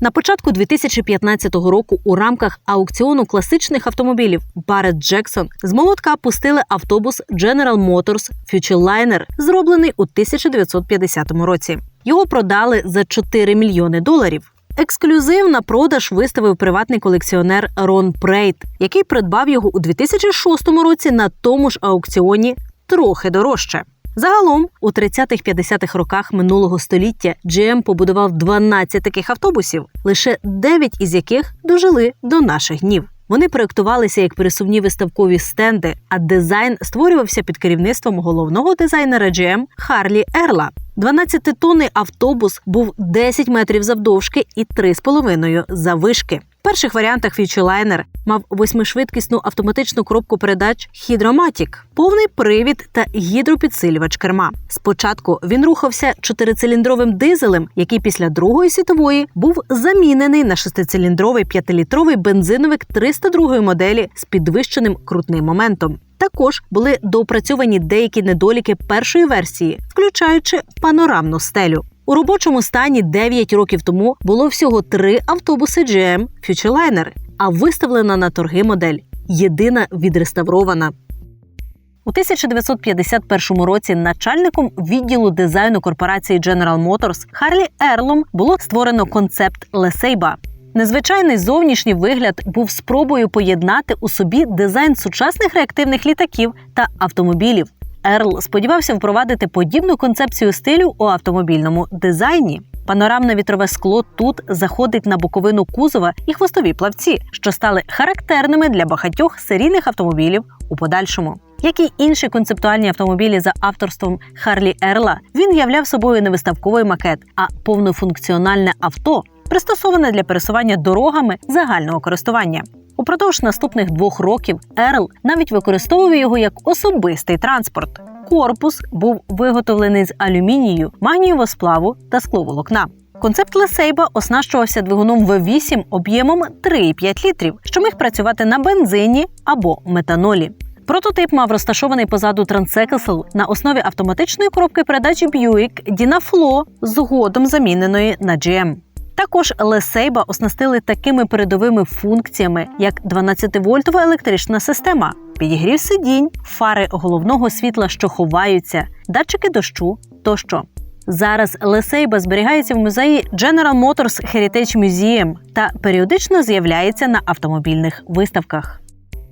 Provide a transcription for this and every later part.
На початку 2015 року у рамках аукціону класичних автомобілів Barrett Jackson з молотка пустили автобус General Motors Futureliner, зроблений у 1950 році. Його продали за 4 мільйони доларів. Ексклюзив на продаж виставив приватний колекціонер Рон Прейт, який придбав його у 2006 році на тому ж аукціоні трохи дорожче. Загалом у 30-50-х роках минулого століття GM побудував 12 таких автобусів, лише 9 із яких дожили до наших днів. Вони проєктувалися як пересувні виставкові стенди, а дизайн створювався під керівництвом головного дизайнера GM Харлі Ерла. 12-тонний автобус був 10 метрів завдовжки і 3,5 заввишки. Перших варіантах Futureliner мав восьмишвидкісну автоматичну коробку передач Hydromatic, повний привід та гідропідсилювач керма. Спочатку він рухався чотирициліндровим дизелем, який після Другої світової був замінений на шестициліндровий п'ятилітровий бензиновик 302 моделі з підвищеним крутним моментом. Також були доопрацьовані деякі недоліки першої версії, включаючи панорамну стелю. У робочому стані 9 років тому було всього три автобуси GM Futureliner, а виставлена на торги модель єдина відреставрована. У 1951 році начальником відділу дизайну корпорації General Motors Харлі Ерлом було створено концепт Лесейба. Незвичайний зовнішній вигляд був спробою поєднати у собі дизайн сучасних реактивних літаків та автомобілів. Ерл сподівався впровадити подібну концепцію стилю у автомобільному дизайні. Панорамне вітрове скло тут заходить на боковину кузова і хвостові плавці, що стали характерними для багатьох серійних автомобілів у подальшому. Як і інші концептуальні автомобілі за авторством Харлі Ерла, він являв собою не виставковий макет, а повнофункціональне авто, пристосоване для пересування дорогами загального користування. Упродовж наступних двох років Ерл навіть використовував його як особистий транспорт. Корпус був виготовлений з алюмінію, магнієвого сплаву та скловолокна. Концепт Лесейба оснащувався двигуном V8 об'ємом 3,5 літрів, що міг працювати на бензині або метанолі. Прототип мав розташований позаду Transecastle на основі автоматичної коробки передачі Buick Dynaflow, згодом заміненої на GM. Також Лесейба оснастили такими передовими функціями, як 12-вольтова електрична система, підігрів сидінь, фари головного світла, що ховаються, датчики дощу тощо. Зараз Лесейба зберігається в музеї General Motors Heritage Museum та періодично з'являється на автомобільних виставках.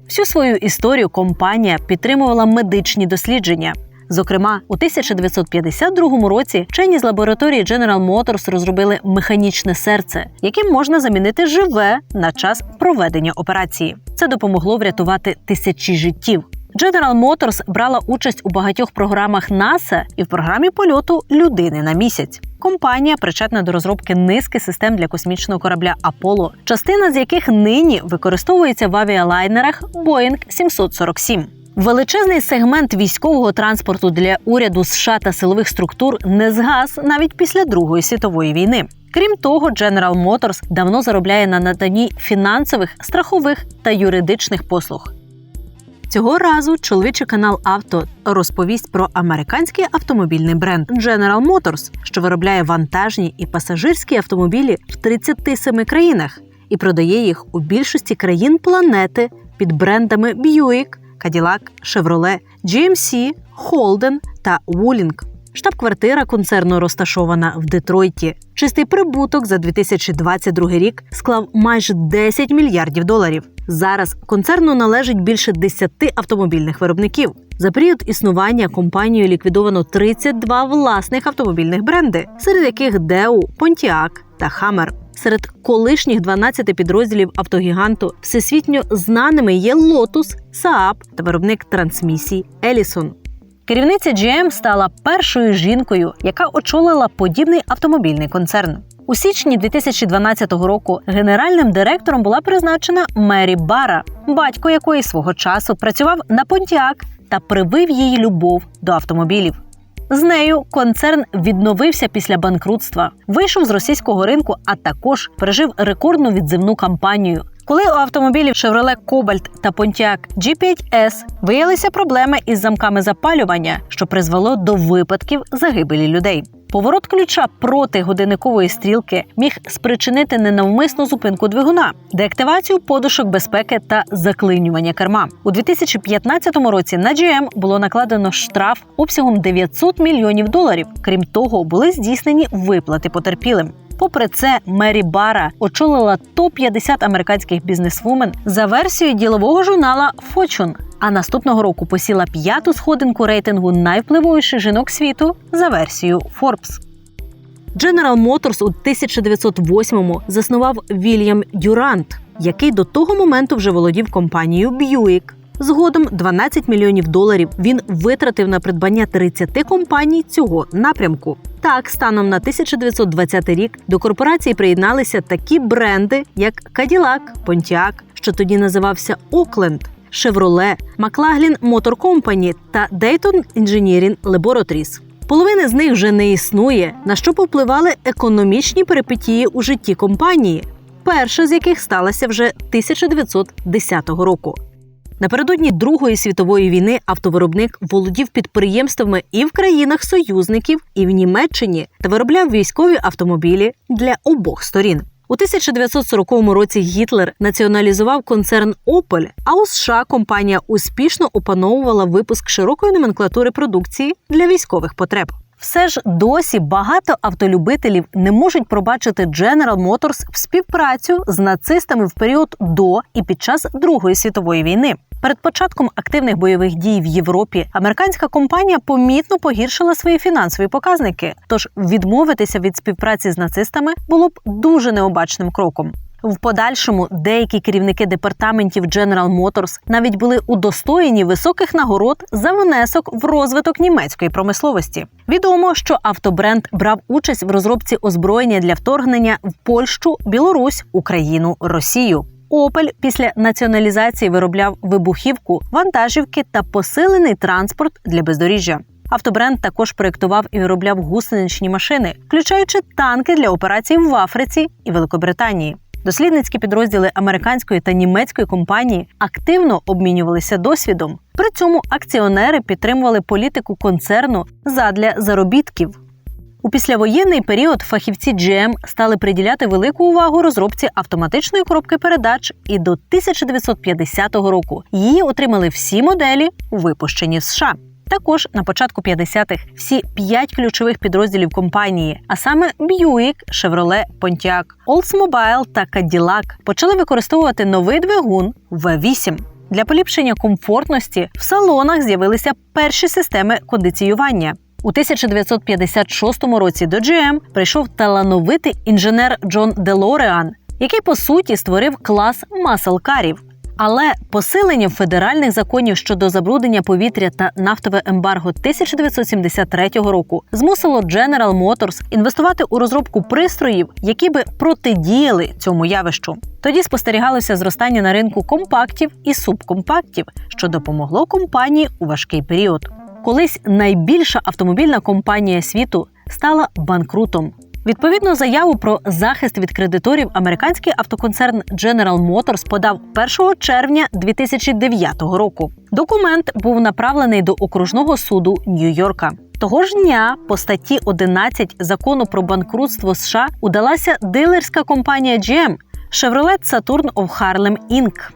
Всю свою історію компанія підтримувала медичні дослідження. Зокрема, у 1952 році вчені з лабораторії General Motors розробили механічне серце, яким можна замінити живе на час проведення операції. Це допомогло врятувати тисячі життів. General Motors брала участь у багатьох програмах НАСА і в програмі польоту людини на місяць. Компанія причетна до розробки низки систем для космічного корабля Аполло, частина з яких нині використовується в авіалайнерах Boeing 747. Величезний сегмент військового транспорту для уряду США та силових структур не згас навіть після Другої світової війни. Крім того, General Motors давно заробляє на наданні фінансових, страхових та юридичних послуг. Цього разу чоловічий канал Авто розповість про американський автомобільний бренд General Motors, що виробляє вантажні і пасажирські автомобілі в 37 країнах і продає їх у більшості країн планети під брендами Buick, Cadillac, Chevrolet, GMC, Holden та Wuling. Штаб-квартира концерну розташована в Детройті. Чистий прибуток за 2022 рік склав майже 10 мільярдів доларів. Зараз концерну належить більше 10 автомобільних виробників. За період існування компанією ліквідовано 32 власних автомобільних бренди, серед яких Деу, Pontiac та Hammer. Серед колишніх 12 підрозділів автогіганту всесвітньо знаними є Lotus, Saab та виробник трансмісій Ellison. Керівниця GM стала першою жінкою, яка очолила подібний автомобільний концерн. У січні 2012 року генеральним директором була призначена Мері Бара, батько якої свого часу працював на Понтіак та привив її любов до автомобілів. З нею концерн відновився після банкрутства, вийшов з російського ринку, а також пережив рекордну відзивну кампанію. Коли у автомобілів Chevrolet Cobalt та Pontiac G5S виявилися проблеми із замками запалювання, що призвело до випадків загибелі людей. Поворот ключа проти годинникової стрілки міг спричинити ненавмисну зупинку двигуна, деактивацію подушок безпеки та заклинювання керма. У 2015 році на GM було накладено штраф обсягом 900 мільйонів доларів. Крім того, були здійснені виплати потерпілим. Попри це, Мері Бара очолила топ 50 американських бізнесвумен за версією ділового журнала Fortune, а наступного року посіла п'яту сходинку рейтингу найвпливовіших жінок світу за версією Forbes. General Motors у 1908-му заснував Вільям Дюрант, який до того моменту вже володів компанією Buick. Згодом 12 мільйонів доларів він витратив на придбання 30 компаній цього напрямку. Так, станом на 1920 рік до корпорації приєдналися такі бренди, як Cadillac, Pontiac, що тоді називався Окленд, Chevrolet, McLaughlin Motor Company та Dayton Engineering Laboratories. Половини з них вже не існує, на що повпливали економічні перипетії у житті компанії, перша з яких сталася вже 1910 року. Напередодні Другої світової війни автовиробник володів підприємствами і в країнах союзників, і в Німеччині та виробляв військові автомобілі для обох сторін. У 1940 році Гітлер націоналізував концерн Opel, а у США компанія успішно опановувала випуск широкої номенклатури продукції для військових потреб. Все ж досі багато автолюбителів не можуть пробачити General Motors в співпрацю з нацистами в період до і під час Другої світової війни. Перед початком активних бойових дій в Європі американська компанія помітно погіршила свої фінансові показники. Тож відмовитися від співпраці з нацистами було б дуже необачним кроком. В подальшому деякі керівники департаментів General Motors навіть були удостоєні високих нагород за внесок в розвиток німецької промисловості. Відомо, що автобренд брав участь в розробці озброєння для вторгнення в Польщу, Білорусь, Україну, Росію. Опель після націоналізації виробляв вибухівку, вантажівки та посилений транспорт для бездоріжжя. Автобренд також проєктував і виробляв гусеничні машини, включаючи танки для операцій в Африці і Великобританії. Дослідницькі підрозділи американської та німецької компанії активно обмінювалися досвідом. При цьому акціонери підтримували політику концерну задля заробітків. У післявоєнний період фахівці GM стали приділяти велику увагу розробці автоматичної коробки передач, і до 1950 року її отримали всі моделі, випущені в США. Також на початку 50-х всі п'ять ключових підрозділів компанії, а саме Buick, Chevrolet, Pontiac, Oldsmobile та Cadillac, почали використовувати новий двигун V8. Для поліпшення комфортності в салонах з'явилися перші системи кондиціювання. У 1956 році до GM прийшов талановитий інженер Джон Делореан, який по суті створив клас маселкарів. Але посиленням федеральних законів щодо забруднення повітря та нафтове ембарго 1973 року змусило General Motors інвестувати у розробку пристроїв, які би протидіяли цьому явищу. Тоді спостерігалося зростання на ринку компактів і субкомпактів, що допомогло компанії у важкий період. Колись найбільша автомобільна компанія світу стала банкрутом. Відповідну заяву про захист від кредиторів американський автоконцерн General Motors подав 1 червня 2009 року. Документ був направлений до окружного суду Нью-Йорка. Того ж дня по статті 11 закону про банкрутство США удалася дилерська компанія GM Chevrolet Saturn of Harlem Inc.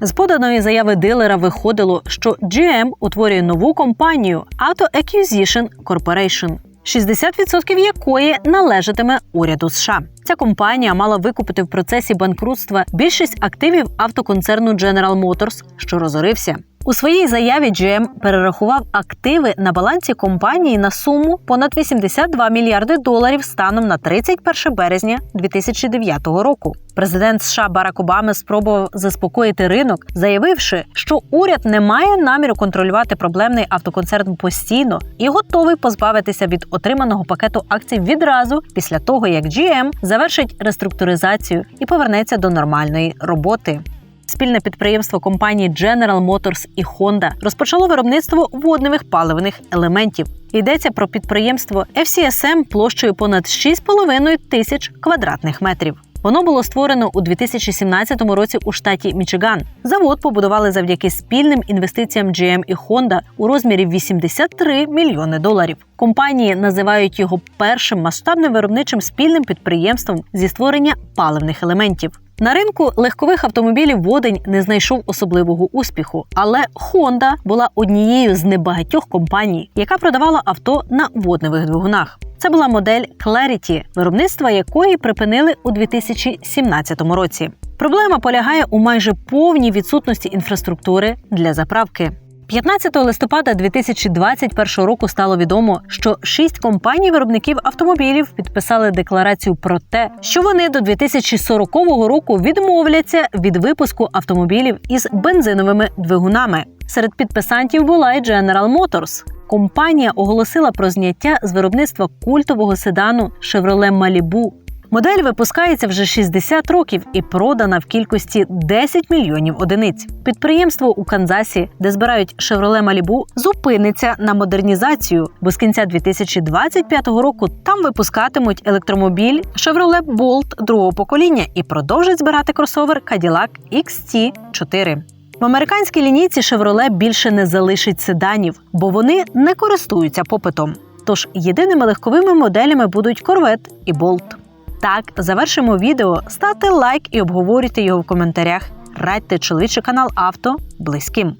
З поданої заяви дилера виходило, що GM утворює нову компанію Auto Acquisition Corporation. 60% якої належатиме уряду США. Ця компанія мала викупити в процесі банкрутства більшість активів автоконцерну General Motors, що розорився. У своїй заяві GM перерахував активи на балансі компанії на суму понад 82 мільярди доларів станом на 31 березня 2009 року. Президент США Барак Обама спробував заспокоїти ринок, заявивши, що уряд не має наміру контролювати проблемний автоконцерн постійно і готовий позбавитися від отриманого пакету акцій відразу після того, як GM завершить реструктуризацію і повернеться до нормальної роботи. Спільне підприємство компанії General Motors і Honda розпочало виробництво водневих паливних елементів. Йдеться про підприємство FCSM площею понад 6,5 тисяч квадратних метрів. Воно було створено у 2017 році у штаті Мічиган. Завод побудували завдяки спільним інвестиціям GM і Honda у розмірі 83 мільйони доларів. Компанії називають його першим масштабним виробничим спільним підприємством зі створення паливних елементів. На ринку легкових автомобілів водень не знайшов особливого успіху, але Honda була однією з небагатьох компаній, яка продавала авто на водневих двигунах. Це була модель Clarity, виробництва якої припинили у 2017 році. Проблема полягає у майже повній відсутності інфраструктури для заправки. 15 листопада 2021 року стало відомо, що шість компаній виробників автомобілів підписали декларацію про те, що вони до 2040 року відмовляться від випуску автомобілів із бензиновими двигунами. Серед підписантів була і General Motors. Компанія оголосила про зняття з виробництва культового седану Chevrolet Malibu. Модель випускається вже 60 років і продана в кількості 10 мільйонів одиниць. Підприємство у Канзасі, де збирають Chevrolet Malibu, зупиниться на модернізацію, бо з кінця 2025 року там випускатимуть електромобіль Chevrolet Bolt другого покоління і продовжать збирати кросовер Cadillac XT4. В американській лінійці Chevrolet більше не залишить седанів, бо вони не користуються попитом. Тож єдиними легковими моделями будуть Corvette і Bolt. Так, завершимо відео. Ставте лайк і обговорюйте його в коментарях. Радьте чоловічий канал авто близьким.